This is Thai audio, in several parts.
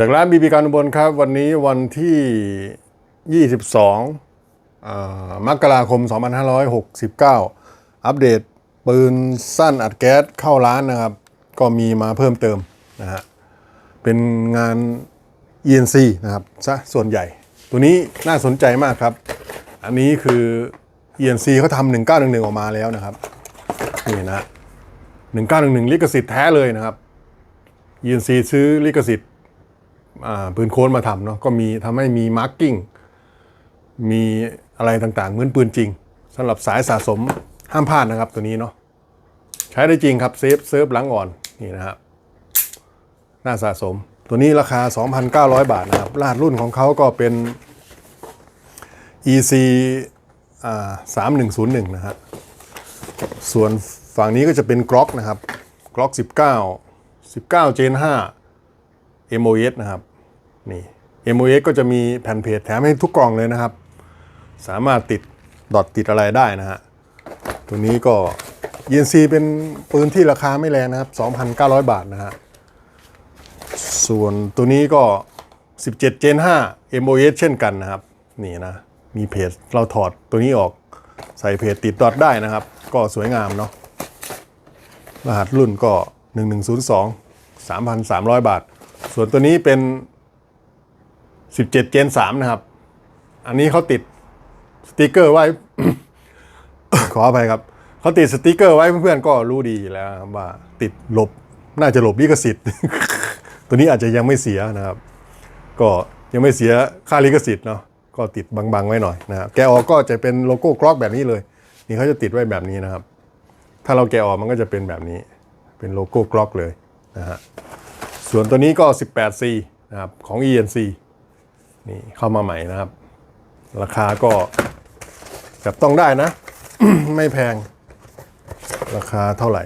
จากร้านบีบีการอุบลครับ วันนี้วันที่ 22อ่ามกราคม 2569 อัปเดตปืนสั้นอัดแก๊สเข้าร้านนะครับ ก็มีมาเพิ่มเติมนะฮะ เป็นงาน ENC นะครับซะส่วนใหญ่ ตัวนี้น่าสนใจมากครับ อันนี้คือ ENC เขาทำ1911 ออกมาแล้วนะครับ นี่นะ1911 ลิขสิทธิ์แท้เลยนะครับ ENC ซื้อลิขสิทธิ์ ปืนโค้นมาทำเนาะก็มีทำให้มีมาร์กิ้งมีอะไรต่างๆ เหมือนปืนจริงสำหรับสายสะสมห้ามพลาดนะครับตัวนี้เนาะใช้ได้จริงครับเซฟเซิร์ฟหลังอ่อนนี่นะครับหน้าสะสม ตัวนี้ราคา 2,900 บาทนะครับรหัสรุ่นของเขาก็เป็น EC อ่า3101 นะฮะส่วนฝั่งนี้ก็จะเป็นกล็อกนะครับกล็อก19 19 Gen 5 MOS นะครับ นี่ MOS ก็จะมีแผ่นเพจแถมให้ทุกกล่องเลยนะครับ สามารถติดดอทติดอะไรได้นะฮะ ตัวนี้ก็ ENC เป็นปืนที่ราคาไม่แรงนะครับ 2,900 บาทนะฮะ ส่วนตัวนี้ก็ 17 Gen 5 MOS เช่นกันนะครับ นี่นะ มีเพจเราถอดตัวนี้ออกใส่เพจติดดอทได้นะครับ ก็สวยงามเนาะ รหัสรุ่นก็ 1102 3,300 บาท ส่วนตัวนี้เป็น 17 Gen 3 นะครับ อันนี้เขาติดสติกเกอร์ไว้ ขออภัยครับ เขาติดสติกเกอร์ไว้เพื่อนๆก็รู้ดีแล้วว่าติดหลบน่าจะหลบลิขสิทธิ์ ตัวนี้อาจจะยังไม่เสียนะครับ ก็ยังไม่เสียค่าลิขสิทธิ์เนาะก็ติดบังๆไว้หน่อยนะครับแกะออกก็จะเป็นโลโก้กล็อกแบบนี้เลย นี่เขาจะติดไว้แบบนี้นะครับ ถ้าเราแกะออกมันก็จะเป็นแบบนี้ เป็นโลโก้กล็อกเลยนะฮะส่วนตัวนี้ก็ 18C นะครับของ ENC นี่เข้ามาใหม่นะครับ ราคาก็จับต้องได้นะ ไม่แพง ราคาเท่าไหร่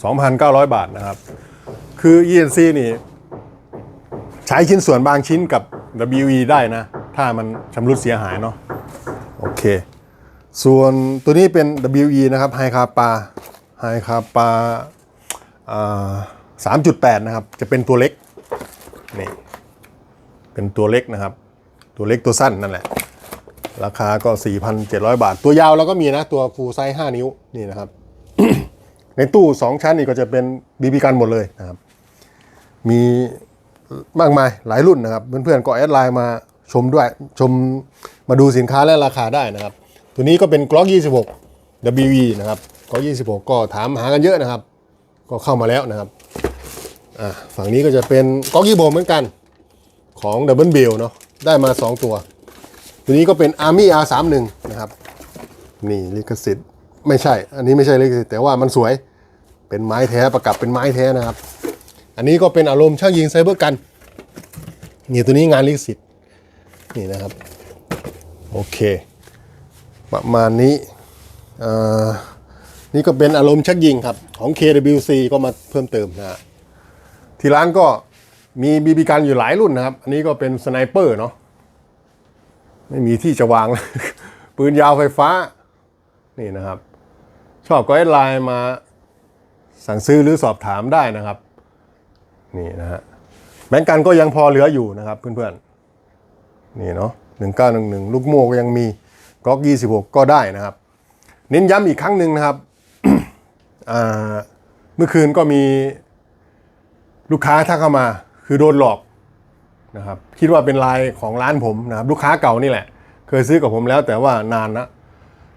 2,900 บาทนะครับ คือ ENC นี่ ใช้ชิ้นส่วนบางชิ้นกับ WE ได้นะ ถ้ามันชำรุดเสียหายเนาะโอเค ส่วนตัวนี้เป็น WE นะครับไฮคาปาไฮคาปาสามจุดแปดนะครับ จะเป็นตัวเล็ก นี่ เป็นตัวเล็กนะครับ ตัวเล็กตัวสั้นนั่นแหละ ราคาก็ 4,700 บาท ตัวยาวเราก็มีนะ ตัวฟูลไซส์5นิ้วนี่นะครับ ในตู้ 2 ชั้นนี่ก็จะเป็นบีบีกันหมดเลยนะครับ มีมากมายหลายรุ่นนะครับ เพื่อนๆก็แอดไลน์มาชมด้วยชมมาดูสินค้าและราคาได้นะครับ ตัวนี้ก็เป็นกล็อก 26 WE นะครับกล็อก26 ก็ถามหากันเยอะนะครับ ก็เข้ามาแล้วนะครับฝั่งนี้ก็จะเป็นกล็อกยี่โบเหมือนกันของ Double b i l เนาะ ได้มา 2 ตัว ตัวนี้ก็เป็น Army R31 นะครับ นี่ลิขสิทธิ์ไม่ใช่ อันนี้ไม่ใช่ลิขสิทธิ์แต่ว่ามันสวยเป็นไม้แท้ประกับเป็นไม้แท้นะครับ อันนี้ก็เป็นอารมณ์ช่างยิงไซเบอร์กันนี่ตัวนี้งานลิขสิทธิ์นี่นะครับ โอเค ประมาณนี้อ่านี่ก็เป็นอารมณ์ชักยิงครับ ของ KWC ก็มาเพิ่มเติมนะฮะที่ร้านก็ มีบีบีกันอยู่หลายรุ่นนะครับ อันนี้ก็เป็นสไนเปอร์เนาะไม่มีที่จะวางเลยปืนยาวไฟฟ้า นี่นะครับ ชอบก็ไลน์มาสั่งซื้อหรือสอบถามได้นะครับ นี่นะฮะแบงก์กันก็ยังพอเหลืออยู่นะครับเพื่อนๆ นี่เนาะหนึ่งเก้าหนึ่งหนึ่งลูกโม่ก็ยังมีกล็อกยี่สิบหกก็ได้นะครับ เน้นย้ำอีกครั้งหนึ่งนะครับเมื่อคืนก็มีลูกค้าทักเข้ามา คือโดนหลอกนะครับคิดว่าเป็นลายของร้านผมนะครับลูกค้าเก่านี่แหละ เคยซื้อกับผมแล้วแต่ว่านานนะ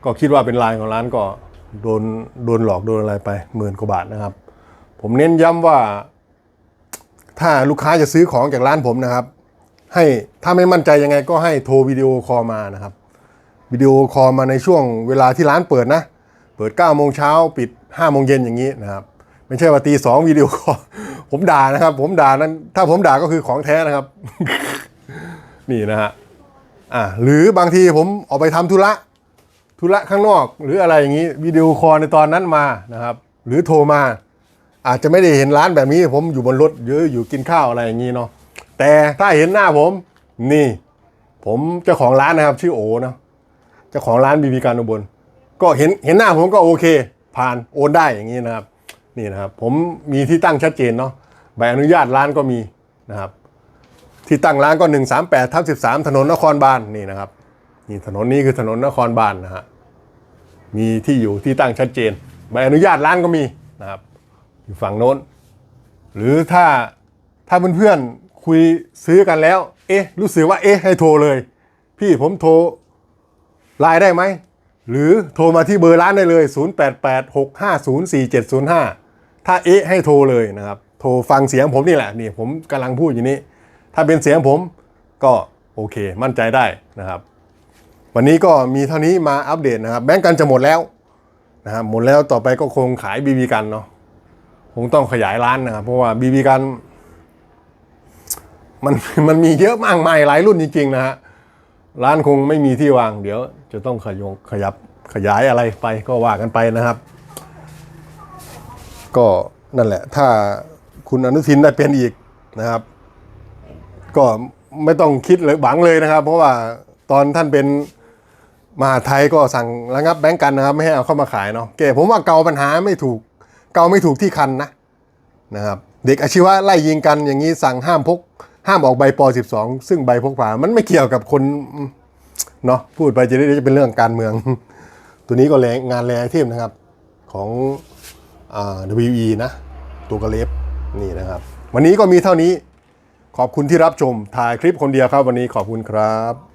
ก็คิดว่าเป็นลายของร้านก็โดนโดนหลอกโดนอะไรไปหมื่นกว่าบาทนะครับ ผมเน้นย้ำว่า ถ้าลูกค้าจะซื้อของจากร้านผมนะครับ ให้ถ้าไม่มั่นใจยังไงก็ให้โทรวิดีโอคอลมานะครับวิดีโอคอลมาในช่วงเวลาที่ร้านเปิดนะ เปิด9ก้าโมงเช้าปิด5้าโมงเย็นอย่างนี้นะครับ ไม่ใช่ว่าตีสองวิดีโอคอลผมด่านะครับ ผมด่านั้น ถ้าผมด่าก็คือของแท้นะครับ นี่นะฮะอ่าหรือบางทีผมออกไปทำธุระธุระข้างนอก หรืออะไรอย่างนี้วิดีโอคอลในตอนนั้นมานะครับ หรือโทรมา อาจจะไม่ได้เห็นร้านแบบนี้ ผมอยู่บนรถเยอะอยู่กินข้าวอะไรอย่างนี้เนาะแต่ถ้าเห็นหน้าผม นี่ ผมเจ้าของร้านนะครับ ชื่อโอนะเจ้าของร้านบีบีการอุบลก็เห็นเห็นหน้าผมก็โอเค ผ่านโอนได้อย่างนี้นะครับ นี่นะครับ ผมมีที่ตั้งชัดเจนเนาะใบอนุญาตร้านก็มีนะครับ ที่ตั้งร้านก็ 138ทับ13 ถนนนครบาลนนี่นะครับนี่ถนนนี้คือถนนนครบาลนนะฮะมีที่อยู่ที่ตั้งชัดเจนใบอนุญาตร้านก็มีนะครับ อยู่ฝั่งโน้น หรือถ้าถ้าเพื่อนๆคุยซื้อกันแล้ว เอ๊ะ รู้สึกว่าเอ๊ะให้โทรเลย พี่ผมโทรไลน์ได้ไหมหรือโทรมาที่เบอร์ร้านได้เลย 0886504705 ถ้าเอ๊ะให้โทรเลยนะครับ โทรฟังเสียงผมนี่แหละนี่ผมกำลังพูดอยู่นี้ ถ้าเป็นเสียงผมก็โอเค มั่นใจได้นะครับ วันนี้ก็มีเท่านี้มาอัปเดตนะครับ แบงก์กันจะหมดแล้วนะครับหมดแล้วต่อไปก็คงขายบีบีกันเนาะคงต้องขยายร้านนะครับ เพราะว่าบีบีกันมันมันมีเยอะมากมายหลายรุ่นจริงๆนะฮะร้านคงไม่มีที่วาง เดี๋ยวจะต้องขยงขยับขยายอะไรไปก็ว่ากันไปนะครับ ก็นั่นแหละ ถ้าคุณอนุทินได้เป็นอีกนะครับ ก็ไม่ต้องคิดเลยหวังเลยนะครับ เพราะว่าตอนท่านเป็นมหาไทยก็สั่งระงับแบงก์กันนะครับ ไม่ให้เอาเข้ามาขายเนาะแกผมว่าเกาปัญหาไม่ถูก เกาไม่ถูกที่คันนะนะครับ เด็กอาชีวะไล่ยิงกันอย่างนี้สั่งห้ามพก ห้ามออกใบป .12 ซึ่งใบพกพามันไม่เกี่ยวกับคนเนาะพูดไปจะได้จะเป็นเรื่องการเมือง ตัวนี้ก็แรงงานแรงไอเทมนะครับ ของ WE นะ ตัวกระเล็บนี่นะครับ วันนี้ก็มีเท่านี้ขอบคุณที่รับชมถ่ายคลิปคนเดียวครับ วันนี้ขอบคุณครับ